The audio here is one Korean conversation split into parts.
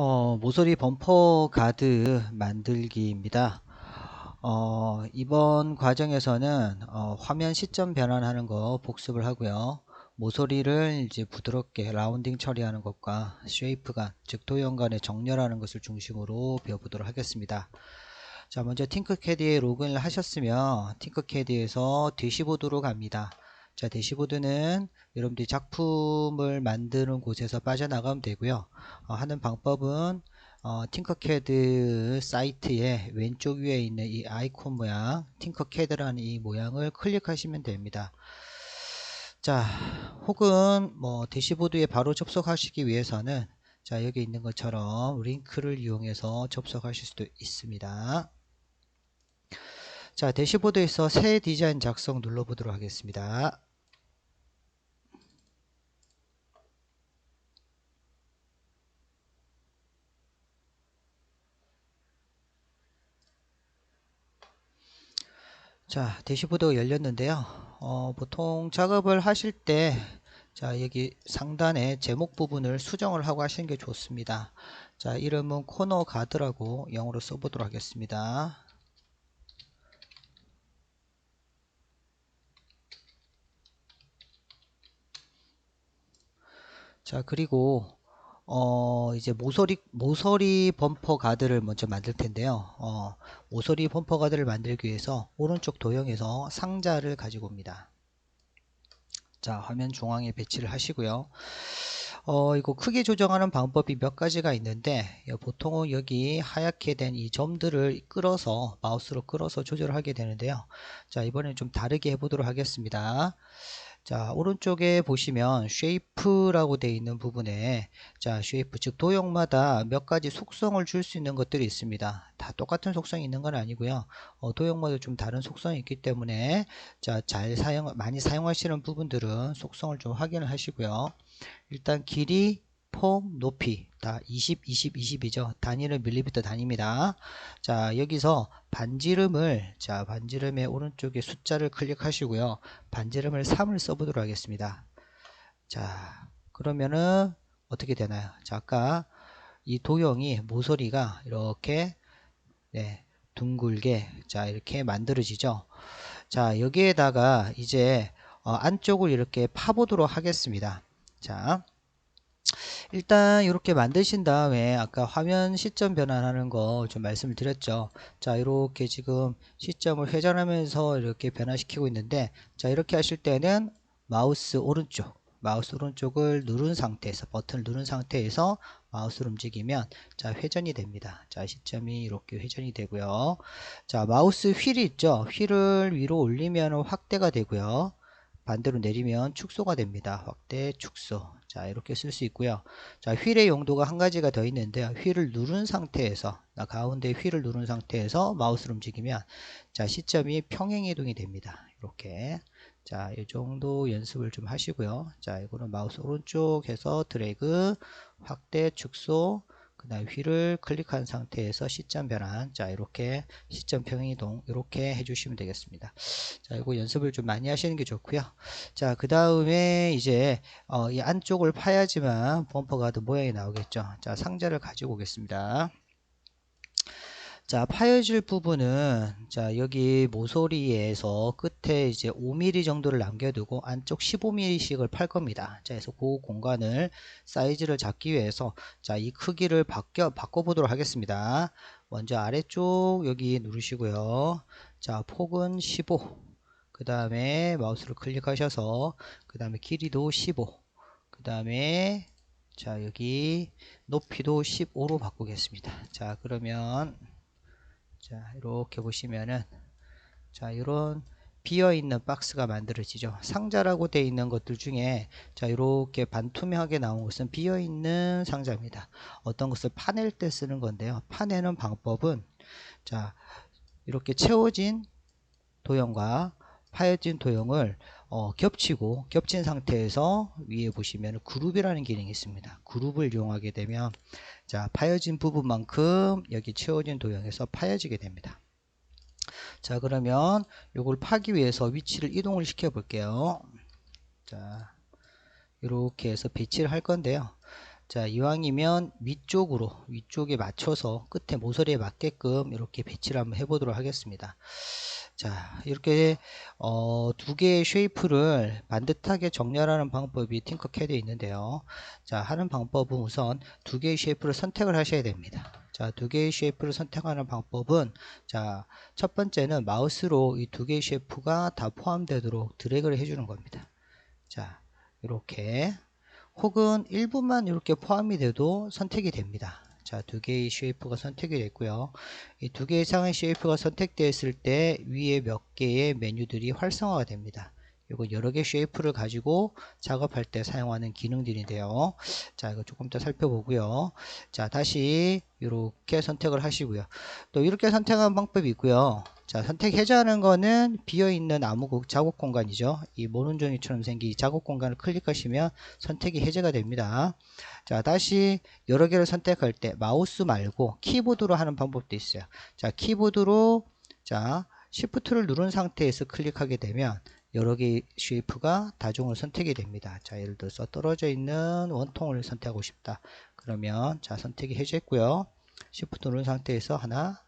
어, 모서리 범퍼 가드 만들기입니다. 어, 이번 과정에서는 어, 화면 시점 변환하는 거 복습을 하고요. 모서리를 이제 부드럽게 라운딩 처리하는 것과 쉐이프간, 즉 도형간에 정렬하는 것을 중심으로 배워보도록 하겠습니다. 자, 먼저 팅크캐디에 로그인을 하셨으면 팅크캐디에서 대시보드로 갑니다. 자, 대시보드는 여러분들이 작품을 만드는 곳에서 빠져나가면 되고요. 어, 하는 방법은 어, 팅커캐드 사이트의 왼쪽 위에 있는 이 아이콘 모양 팅커캐드라는 이 모양을 클릭하시면 됩니다. 자, 혹은 뭐 대시보드에 바로 접속하시기 위해서는 자, 여기 있는 것처럼 링크를 이용해서 접속하실 수도 있습니다. 자, 대시보드에서 새 디자인 작성 눌러보도록 하겠습니다. 자 대시보드가 열렸는데요. 어, 보통 작업을 하실 때 자 여기 상단에 제목 부분을 수정을 하고 하시는 게 좋습니다. 자 이름은 코너 가드라고 영어로 써보도록 하겠습니다. 자 그리고 어 이제 모서리 모서리 범퍼 가드를 먼저 만들 텐데요. 어 모서리 범퍼 가드를 만들기 위해서 오른쪽 도형에서 상자를 가지고 옵니다. 자 화면 중앙에 배치를 하시고요. 어 이거 크기 조정하는 방법이 몇 가지가 있는데 보통은 여기 하얗게 된 이 점들을 끌어서 마우스로 끌어서 조절하게 되는데요. 자 이번엔 좀 다르게 해보도록 하겠습니다 자 오른쪽에 보시면 쉐이프라고 되어 있는 부분에 자 쉐이프 즉 도형마다 몇 가지 속성을 줄 수 있는 것들이 있습니다. 다 똑같은 속성이 있는 건 아니고요. 어, 도형마다 좀 다른 속성이 있기 때문에 자 잘 사용 많이 사용하시는 부분들은 속성을 좀 확인을 하시고요. 일단 길이 폭, 높이 다 20, 20, 20이죠. 단위는 밀리미터 단위입니다. 자 여기서 반지름을 자 반지름의 오른쪽에 숫자를 클릭하시고요. 반지름을 3을 써보도록 하겠습니다. 자 그러면은 어떻게 되나요? 자 아까 이 도형이 모서리가 이렇게 네, 둥글게 자 이렇게 만들어지죠. 자 여기에다가 이제 어, 안쪽을 이렇게 파보도록 하겠습니다. 자 일단 이렇게 만드신 다음에 아까 화면 시점 변환하는 거 좀 말씀을 드렸죠. 자 이렇게 지금 시점을 회전하면서 이렇게 변화시키고 있는데 자 이렇게 하실 때는 마우스 오른쪽 마우스 오른쪽을 누른 상태에서 버튼을 누른 상태에서 마우스를 움직이면 자 회전이 됩니다. 자 시점이 이렇게 회전이 되고요. 자 마우스 휠이 있죠? 휠을 위로 올리면 확대가 되고요. 반대로 내리면 축소가 됩니다. 확대 축소 자 이렇게 쓸 수 있고요. 자 휠의 용도가 한 가지가 더 있는데요. 휠을 누른 상태에서 가운데 휠을 누른 상태에서 마우스를 움직이면 자 시점이 평행 이동이 됩니다. 이렇게. 자 이 정도 연습을 좀 하시고요. 자 이거는 마우스 오른쪽에서 드래그 확대 축소 그 다음 휠을 클릭한 상태에서 시점 변환. 자 이렇게 시점 평행이동 이렇게 해주시면 되겠습니다. 자 이거 연습을 좀 많이 하시는 게 좋고요. 자 그 다음에 이제 어, 이 안쪽을 파야지만 범퍼 가드 모양이 나오겠죠. 자 상자를 가지고 오겠습니다 자 파여질 부분은 자 여기 모서리에서 끝에 이제 5mm 정도를 남겨두고 안쪽 15mm씩을 팔 겁니다. 자 그래서 그 공간을 사이즈를 잡기 위해서 자 이 크기를 바뀌어 바꿔 보도록 하겠습니다. 먼저 아래쪽 여기 누르시고요. 자 폭은 15 그 다음에 마우스를 클릭하셔서 그 다음에 길이도 15그 다음에 자 여기 높이도 15로 바꾸겠습니다. 자 그러면 자 이렇게 보시면은 자 이런 비어있는 박스가 만들어지죠. 상자라고 되어 있는 것들 중에 자 이렇게 반투명하게 나온 것은 비어있는 상자입니다. 어떤 것을 파낼 때 쓰는 건데요. 파내는 방법은 자 이렇게 채워진 도형과 파여진 도형을 어, 겹치고 겹친 상태에서 위에 보시면 그룹이라는 기능이 있습니다. 그룹을 이용하게 되면 자 파여진 부분만큼 여기 채워진 도형에서 파여지게 됩니다. 자 그러면 이걸 파기 위해서 위치를 이동을 시켜 볼게요. 자 이렇게 해서 배치를 할 건데요. 자, 이왕이면 위쪽으로, 위쪽에 맞춰서 끝에 모서리에 맞게끔 이렇게 배치를 한번 해보도록 하겠습니다. 자, 이렇게, 어, 두 개의 쉐이프를 반듯하게 정렬하는 방법이 팅커캐드에 있는데요. 자, 하는 방법은 우선 두 개의 쉐이프를 선택을 하셔야 됩니다. 자, 두 개의 쉐이프를 선택하는 방법은, 자, 첫 번째는 마우스로 이 두 개의 쉐이프가 다 포함되도록 드래그를 해주는 겁니다. 자, 이렇게. 혹은 일부만 이렇게 포함이 돼도 선택이 됩니다. 자, 두 개의 쉐이프가 선택이 됐고요. 이 두 개 이상의 쉐이프가 선택되었을 때 위에 몇 개의 메뉴들이 활성화가 됩니다. 이거 여러 개 쉐이프를 가지고 작업할 때 사용하는 기능들인데요. 자, 이거 조금 더 살펴보고요. 자, 다시 이렇게 선택을 하시고요. 또 이렇게 선택하는 방법이 있고요. 자, 선택 해제하는 거는 비어있는 아무 작업 공간이죠. 이 모눈종이처럼 생긴 작업 공간을 클릭하시면 선택이 해제가 됩니다. 자, 다시 여러 개를 선택할 때 마우스 말고 키보드로 하는 방법도 있어요. 자, 키보드로 자, Shift를 누른 상태에서 클릭하게 되면 여러 개의 쉐이프가 다중으로 선택이 됩니다. 자, 예를 들어서 떨어져 있는 원통을 선택하고 싶다. 그러면 자, 선택이 해제했고요. Shift 누른 상태에서 하나,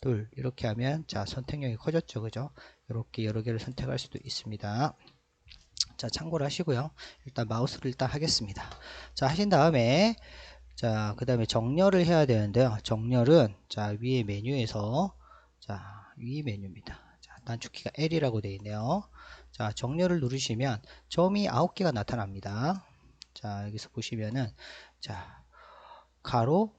둘 이렇게 하면 자 선택력이 커졌죠. 그죠? 이렇게 여러 개를 선택할 수도 있습니다. 자 참고를 하시고요. 일단 마우스를 일단 하겠습니다. 자 하신 다음에 자 그 다음에 정렬을 해야 되는데요. 정렬은 자 위에 메뉴에서 자 위 메뉴입니다. 자 단축키가 L이라고 되어 있네요. 자 정렬을 누르시면 점이 9개가 나타납니다. 자 여기서 보시면은 자 가로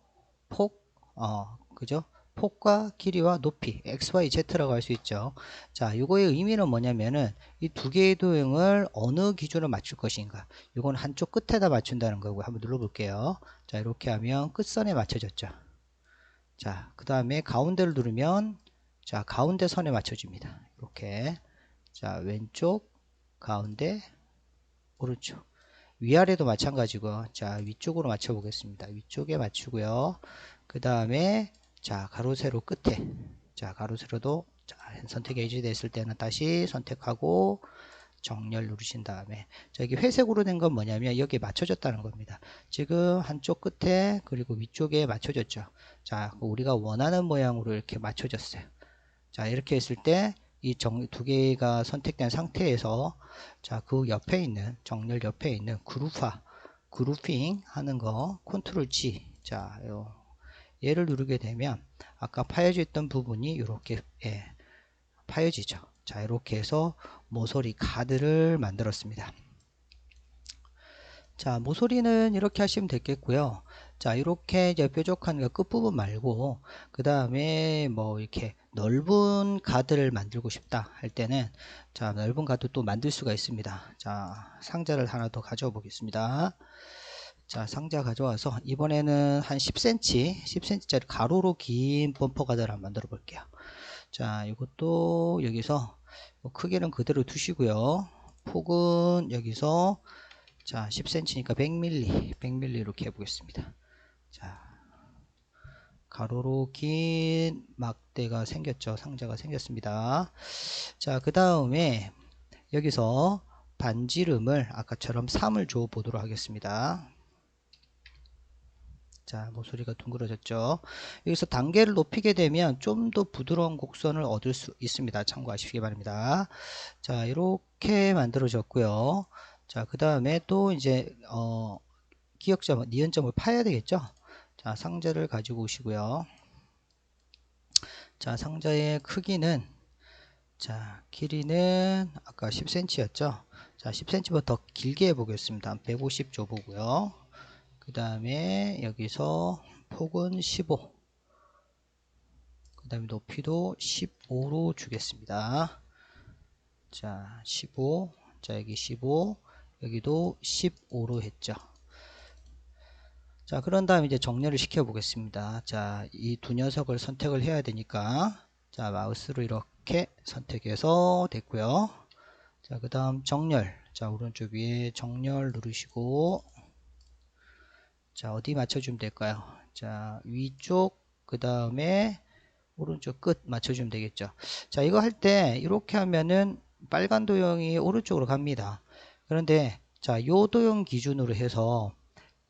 폭 어, 그죠? 폭과 길이와 높이 XYZ라고 할 수 있죠. 자 요거의 의미는 뭐냐면은 이 두 개의 도형을 어느 기준으로 맞출 것인가. 요건 한쪽 끝에다 맞춘다는 거고 한번 눌러 볼게요. 자 이렇게 하면 끝선에 맞춰졌죠. 자 그 다음에 가운데를 누르면 자 가운데 선에 맞춰집니다. 이렇게. 자 왼쪽 가운데 오른쪽. 위아래도 마찬가지고 자 위쪽으로 맞춰 보겠습니다. 위쪽에 맞추고요. 그 다음에 자 가로 세로 끝에. 자 가로 세로도 자, 선택 에이지 됐을 때는 다시 선택하고 정렬 누르신 다음에. 자 여기 회색으로 된 건 뭐냐면 여기에 맞춰졌다는 겁니다. 지금 한쪽 끝에 그리고 위쪽에 맞춰졌죠. 자 우리가 원하는 모양으로 이렇게 맞춰졌어요 자 이렇게 했을 때이두 개가 선택된 상태에서 자 그 옆에 있는 정렬 옆에 있는 그룹화 그룹핑 하는 거 컨트롤 G 자 요, 얘를 누르게 되면 아까 파여져 있던 부분이 이렇게 예, 파여지죠. 자 이렇게 해서 모서리 가드를 만들었습니다. 자 모서리는 이렇게 하시면 되겠고요. 자 이렇게 이제 뾰족한 그 끝부분 말고 그 다음에 뭐 이렇게 넓은 가드를 만들고 싶다 할 때는 자 넓은 가드 또 만들 수가 있습니다. 자 상자를 하나 더 가져와 보겠습니다. 자 상자 가져와서 이번에는 한 10cm 10cm짜리 가로로 긴 범퍼 가드를 한번 만들어 볼게요 자 이것도 여기서 뭐 크기는 그대로 두시고요 폭은 여기서 자 10cm니까 100mm 100mm 이렇게 해보겠습니다 자 가로로 긴 막대가 생겼죠. 상자가 생겼습니다. 자 그 다음에 여기서 반지름을 아까처럼 3을 줘 보도록 하겠습니다. 자 모서리가 둥그러졌죠. 여기서 단계를 높이게 되면 좀 더 부드러운 곡선을 얻을 수 있습니다. 참고하시기 바랍니다. 자 이렇게 만들어졌고요. 자 그 다음에 또 이제 어 기역점 니은점을 파야 되겠죠 자 상자를 가지고 오시고요 자 상자의 크기는 자 길이는 아까 10cm 였죠 자 10cm보다 더 길게 해 보겠습니다 150 줘보고요 그 다음에 여기서 폭은 15. 그 다음에 높이도 15로 주겠습니다. 자, 15. 자, 여기 15. 여기도 15로 했죠. 자, 그런 다음에 이제 정렬을 시켜 보겠습니다. 자, 이 두 녀석을 선택을 해야 되니까, 자, 마우스로 이렇게 선택해서 됐고요. 자, 그 다음 정렬. 자, 오른쪽 위에 정렬 누르시고, 자 어디 맞춰주면 될까요 자 위쪽 그 다음에 오른쪽 끝 맞춰주면 되겠죠 자 이거 할 때 이렇게 하면은 빨간 도형이 오른쪽으로 갑니다 그런데 자요 도형 기준으로 해서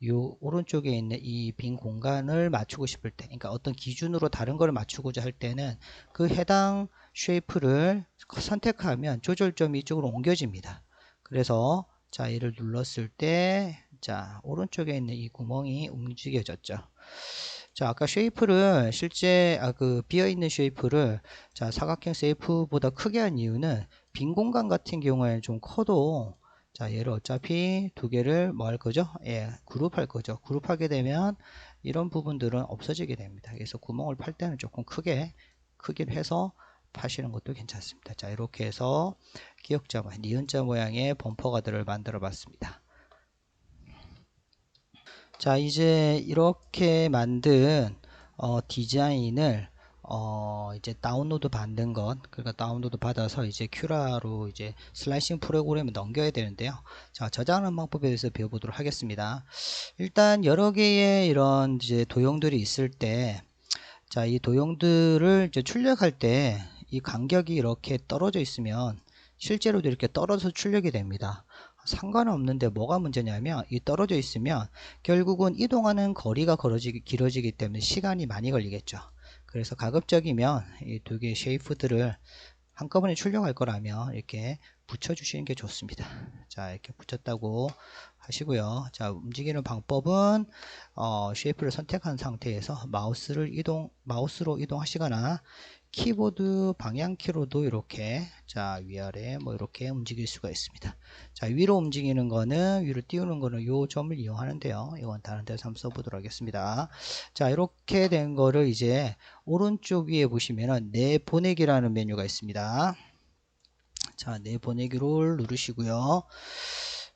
요 오른쪽에 있는 이 빈 공간을 맞추고 싶을 때 그러니까 어떤 기준으로 다른 걸 맞추고자 할 때는 그 해당 쉐이프를 선택하면 조절점이 이쪽으로 옮겨집니다. 그래서 자 얘를 눌렀을 때 자 오른쪽에 있는 이 구멍이 움직여졌죠. 자 아까 쉐이프를 실제 아 그 비어있는 쉐이프를 자 사각형 쉐이프보다 크게 한 이유는 빈 공간 같은 경우에는 좀 커도 자 얘를 어차피 두 개를 뭐 할 거죠? 예 그룹할 거죠. 그룹하게 되면 이런 부분들은 없어지게 됩니다. 그래서 구멍을 팔 때는 조금 크게 크게 해서 파시는 것도 괜찮습니다. 자 이렇게 해서 기역자 모양 니은자 모양의 범퍼 가드를 만들어 봤습니다. 자 이제 이렇게 만든 어, 디자인을 어, 이제 다운로드 받는 것, 그러니까 다운로드 받아서 이제 큐라로 이제 슬라이싱 프로그램에 넘겨야 되는데요. 자, 저장하는 방법에 대해서 배워보도록 하겠습니다. 일단 여러 개의 이런 이제 도형들이 있을 때, 자, 이 도형들을 이제 출력할 때 이 간격이 이렇게 떨어져 있으면 실제로도 이렇게 떨어져 출력이 됩니다. 상관은 없는데 뭐가 문제냐면 이 떨어져 있으면 결국은 이동하는 거리가 길어지기 때문에 시간이 많이 걸리겠죠. 그래서 가급적이면 이 두 개의 쉐이프들을 한꺼번에 출력할 거라면 이렇게 붙여 주시는 게 좋습니다. 자 이렇게 붙였다고 하시고요. 자 움직이는 방법은 어, 쉐이프를 선택한 상태에서 마우스를 이동 마우스로 이동하시거나 키보드 방향키로도 이렇게 자 위아래 뭐 이렇게 움직일 수가 있습니다. 자 위로 움직이는 거는 위로 띄우는 거는 요 점을 이용하는데요. 이건 다른 데서 한번 써보도록 하겠습니다. 자 이렇게 된 거를 이제 오른쪽 위에 보시면은 내보내기라는 메뉴가 있습니다 자 내보내기를 누르시고요.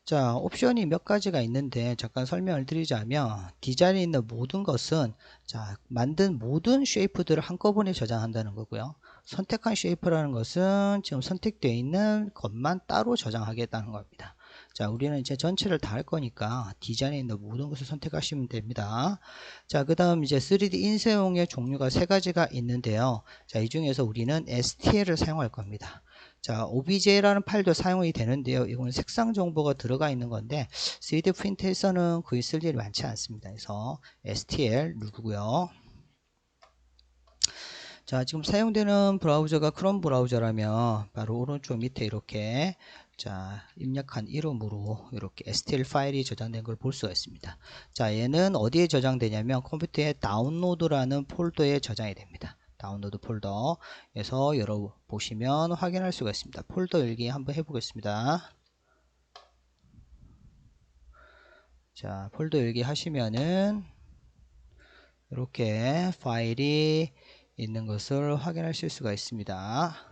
자 옵션이 몇 가지가 있는데 잠깐 설명을 드리자면 디자인에 있는 모든 것은 자 만든 모든 쉐이프들을 한꺼번에 저장한다는 거고요. 선택한 쉐이프라는 것은 지금 선택되어 있는 것만 따로 저장하겠다는 겁니다 자 우리는 이제 전체를 다 할 거니까 디자인에 있는 모든 것을 선택하시면 됩니다 자 그 다음 이제 3D 인쇄용의 종류가 세 가지가 있는데요 자 이 중에서 우리는 STL을 사용할 겁니다 자, OBJ라는 파일도 사용이 되는데요. 이거는 색상 정보가 들어가 있는 건데 3D 프린트에서는 거의 쓸 일이 많지 않습니다. 그래서 STL 누르고요. 자, 지금 사용되는 브라우저가 크롬 브라우저라면 바로 오른쪽 밑에 이렇게 자, 입력한 이름으로 이렇게 STL 파일이 저장된 걸 볼 수가 있습니다. 자, 얘는 어디에 저장되냐면 컴퓨터에 다운로드라는 폴더에 저장이 됩니다. 다운로드 폴더에서 열어보시면 확인할 수가 있습니다. 폴더 열기 한번 해보겠습니다. 자, 폴더 열기 하시면은 이렇게 파일이 있는 것을 확인하실 수가 있습니다. 네.